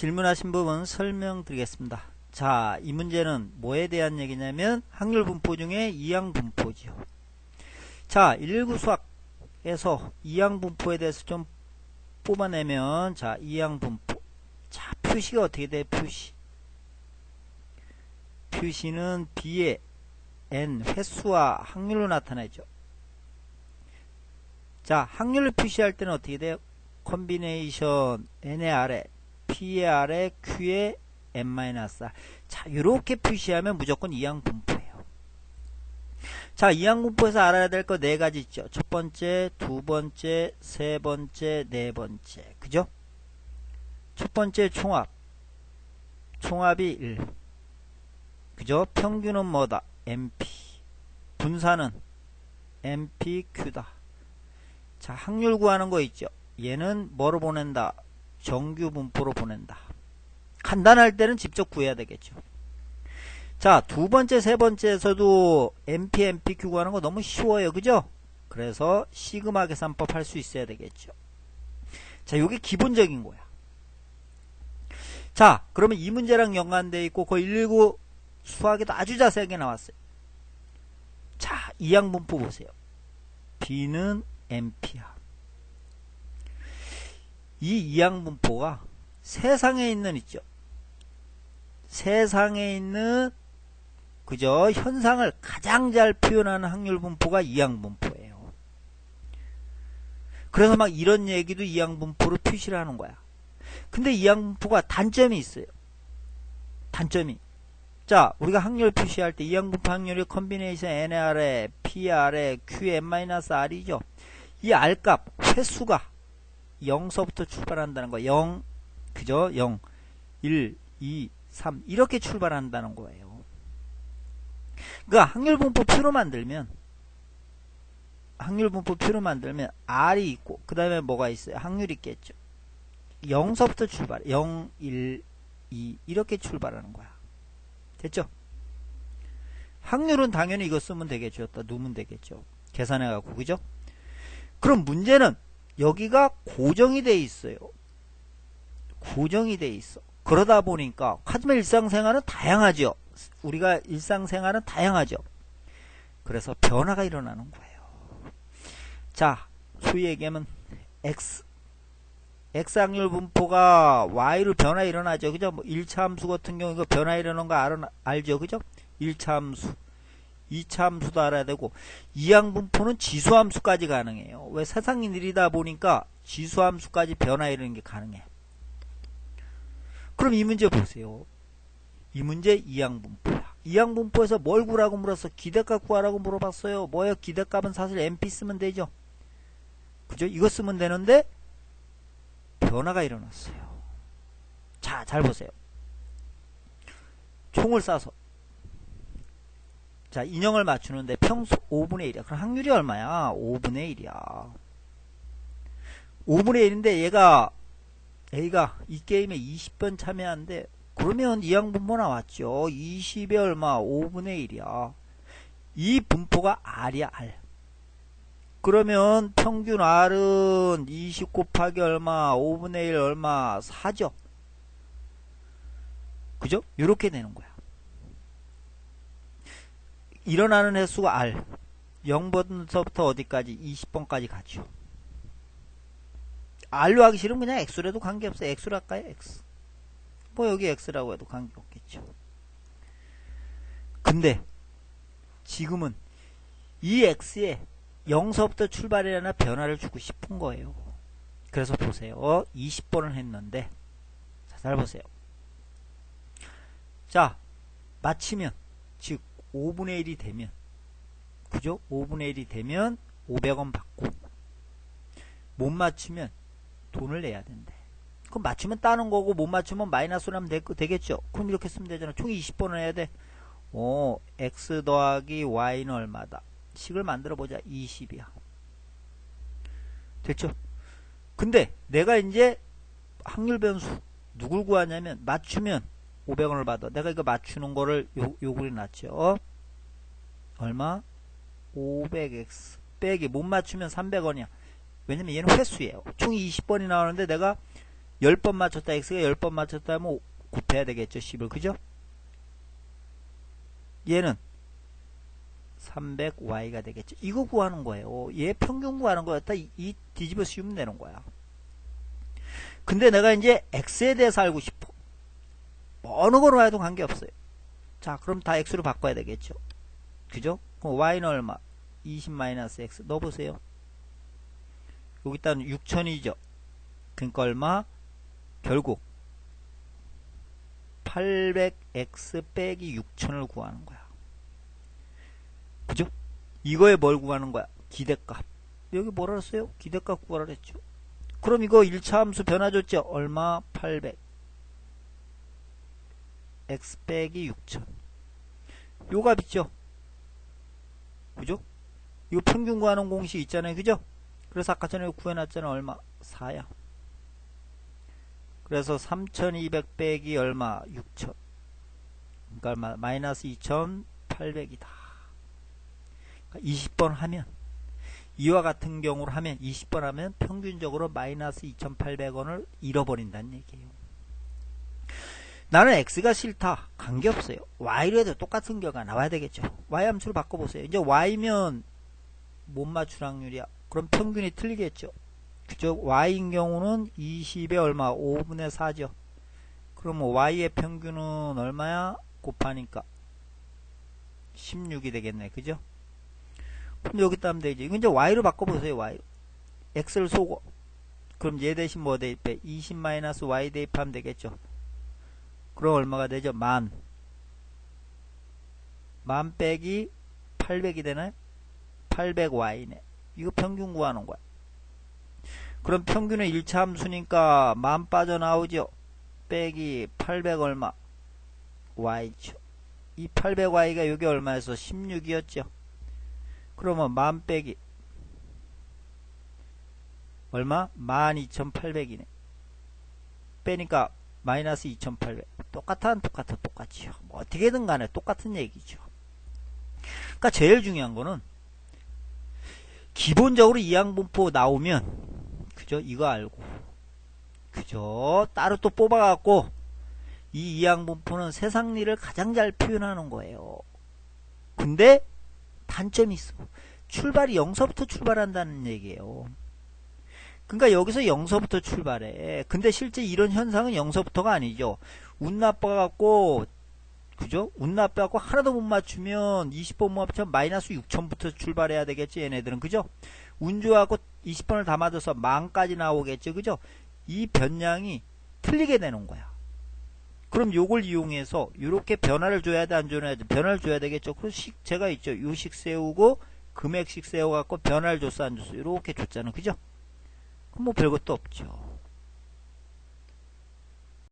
질문하신 부분 설명드리겠습니다. 자, 이 문제는 뭐에 대한 얘기냐면 확률 분포 중에 이항 분포지요. 자, 119 수학에서 이항 분포에 대해서 좀 뽑아내면 자, 이항 분포. 자, 표시가 어떻게 돼? 표시. 표시는 B의 N 횟수와 확률로 나타나죠. 자, 확률을 표시할 때는 어떻게 돼요? 컨비네이션 N의 아래, P의 아래, Q의 N-R. 자, 이렇게 표시하면 무조건 이항 분포예요. 자, 이항 분포에서 알아야 될 거 네 가지 있죠. 첫 번째, 두 번째, 세 번째, 네 번째. 그죠? 첫 번째 총합. 총합이 1. 그죠? 평균은 뭐다? MP. 분산은 MPQ다. 자, 확률 구하는 거 있죠? 얘는 뭐로 보낸다? 정규 분포로 보낸다. 간단할 때는 직접 구해야 되겠죠. 자, 두 번째, 세 번째에서도 MP, MPQ 구하는 거 너무 쉬워요. 그죠? 그래서 시그마 계산법 할 수 있어야 되겠죠. 자, 요게 기본적인 거야. 자, 그러면 이 문제랑 연관되어 있고, 그 119 수학에도 아주 자세하게 나왔어요. 자, 이항 분포 보세요. B는 MP야. 이 이항분포가 세상에 있는 있죠. 세상에 있는 그저 현상을 가장 잘 표현하는 확률 분포가 이항 분포예요. 그래서 막 이런 얘기도 이항 분포로 표시를 하는 거야. 근데 이항 분포가 단점이 있어요. 단점이. 자, 우리가 확률 표시할 때 이항 분포 확률이 컨비네이션 NR에 PR에 QN-R이죠. 이 R값 횟수가 0서부터 출발한다는 거. 0, 그죠? 0, 1, 2, 3 이렇게 출발한다는 거예요. 그러니까 확률분포 표로 만들면 확률분포 표로 만들면 R이 있고 그 다음에 뭐가 있어요? 확률이 있겠죠. 0서부터 출발 0, 1, 2 이렇게 출발하는 거야. 됐죠? 확률은 당연히 이거 쓰면 되겠죠. 또 누면 되겠죠. 계산해갖고 그죠? 그럼 문제는 여기가 고정이 돼 있어요. 고정이 돼 있어. 그러다 보니까 하지만 일상생활은 다양하죠. 우리가 일상생활은 다양하죠. 그래서 변화가 일어나는 거예요. 자, 소위 얘기하면 x x항률 분포가 y로 변화 일어나죠. 그죠? 뭐 1차 함수 같은 경우 이거 변화 일어나는 거 알, 알죠. 그죠? 1차 함수, 2차 함수도 알아야 되고 이항 분포는 지수 함수까지 가능해요. 왜 세상이 느리다 보니까 지수 함수까지 변화 일어나는 게 가능해. 그럼 이 문제 보세요. 이 문제 이항분포야. 이항분포에서 뭘 구라고 물었어? 기대값 구하라고 물어봤어요. 뭐예요? 기대값은 사실 MP 쓰면 되죠. 그죠? 이거 쓰면 되는데 변화가 일어났어요. 자, 잘 보세요. 총을 쏴서 자, 인형을 맞추는데 평소 5분의 1이야. 그럼 확률이 얼마야? 5분의 1이야. 5분의 1인데 얘가 A가 이 게임에 20번 참여한데 그러면 이항 분포 나왔죠. 20에 얼마? 5분의 1이야. 이 분포가 R이야, R. 그러면 평균 R은 20 곱하기 얼마? 5분의 1 얼마? 4죠. 그죠? 이렇게 되는 거야. 일어나는 횟수가 R. 0번서부터 어디까지? 20번까지 가죠. R로 하기 싫으면 그냥 X로 해도 관계없어. X로 할까요? X. 뭐 여기 X라고 해도 관계없겠죠. 근데 지금은 이 X에 0서부터 출발이라나 변화를 주고 싶은 거예요. 그래서 보세요. 20번을 했는데 자, 잘 보세요. 자, 마치면 즉 5분의 1이 되면 그죠? 5분의 1이 되면 500원 받고 못 맞추면 돈을 내야 된대. 그럼 맞추면 따는 거고 못 맞추면 마이너스로 하면 되, 되겠죠. 그럼 이렇게 쓰면 되잖아. 총 20번을 해야 돼. 오, x 더하기 y는 얼마다? 식을 만들어 보자. 20이야. 됐죠? 근데 내가 이제 확률 변수 누굴 구하냐면 맞추면 500원을 받아. 내가 이거 맞추는 거를 요, 요구를 놨죠. 얼마? 500x 빼기 못 맞추면 300원이야. 왜냐면 얘는 횟수예요. 총 20번이 나오는데 내가 10번 맞췄다 x가 10번 맞췄다 하면 곱해야 되겠죠 10을 그죠? 얘는 300y가 되겠죠. 이거 구하는 거예요. 얘 평균 구하는 거였다. 이, 이 뒤집어 씌우면 되는 거야. 근데 내가 이제 x에 대해서 알고 싶어. 어느 거로 해도 관계없어요. 자, 그럼 다 x로 바꿔야 되겠죠. 그죠? 그럼 y는 얼마? 20-x 넣어보세요. 여기다는 6천이죠. 그러니까 얼마? 결국 800x 빼기 6천을 구하는 거야. 그죠? 이거에 뭘 구하는 거야? 기대값. 여기 뭐라 그랬어요? 기대값 구하라 그랬죠. 그럼 이거 1차 함수 변화 줬죠? 얼마? 800. X 빼기 6000. 요값 있죠? 그죠? 이거 평균 구하는 공식 있잖아요. 그죠? 그래서 아까 전에 구해놨잖아. 얼마? 4야. 그래서 3200 빼기 얼마? 6000. 그러니까? 마이너스 2800이다. 20번 그러니까 하면 이와 같은 경우로 하면 20번 하면 평균적으로 마이너스 2800원을 잃어버린다는 얘기예요. 나는 x가 싫다. 관계없어요. y로 해도 똑같은 결과 나와야 되겠죠. y 함수를 바꿔보세요. 이제 y면 못 맞출 확률이야. 그럼 평균이 틀리겠죠. 그죠? y인 경우는 20에 얼마? 5분의 4죠. 그럼 y의 평균은 얼마야? 곱하니까 16이 되겠네. 그죠? 그럼 여기다 하면 되지. 이건 이제 y로 바꿔보세요. y. x를 쏘고. 그럼 얘 대신 뭐 대입해? 20-y 대입하면 되겠죠. 그럼 얼마가 되죠? 만. 만 빼기 800이 되나요? 800y네. 이거 평균 구하는 거야. 그럼 평균은 1차 함수니까 만 빠져나오죠. 빼기 800 얼마? y죠. 이 800y가 여기 얼마에서 16이었죠. 그러면 만 빼기 얼마? 12,800이네. 빼니까 마이너스 2,800. 똑같아 똑같아 똑같지요. 뭐 어떻게든 간에 똑같은 얘기죠. 그러니까 제일 중요한 거는 기본적으로 이항분포 나오면 그죠? 이거 알고 그죠? 따로 또 뽑아갖고 이 이항분포는 세상일을 가장 잘 표현하는 거예요. 근데 단점이 있어. 출발이 0서부터 출발한다는 얘기예요. 그러니까 여기서 0서부터 출발해. 근데 실제 이런 현상은 0서부터가 아니죠. 운 나빠갖고 그죠? 운 나빠갖고 하나도 못 맞추면 20번 못 맞추면 마이너스 6천부터 출발해야 되겠지 얘네들은 그죠? 운 좋아갖고 20번을 다 맞아서 만까지 나오겠죠 그죠? 이 변량이 틀리게 되는 거야. 그럼 요걸 이용해서 이렇게 변화를 줘야 돼 안 줘야 돼 변화를 줘야 되겠죠 그럼 식 제가 있죠 요식 세우고 금액식 세워갖고 변화를 줬어 안 줬어 이렇게 줬잖아 그죠 그럼 뭐 별것도 없죠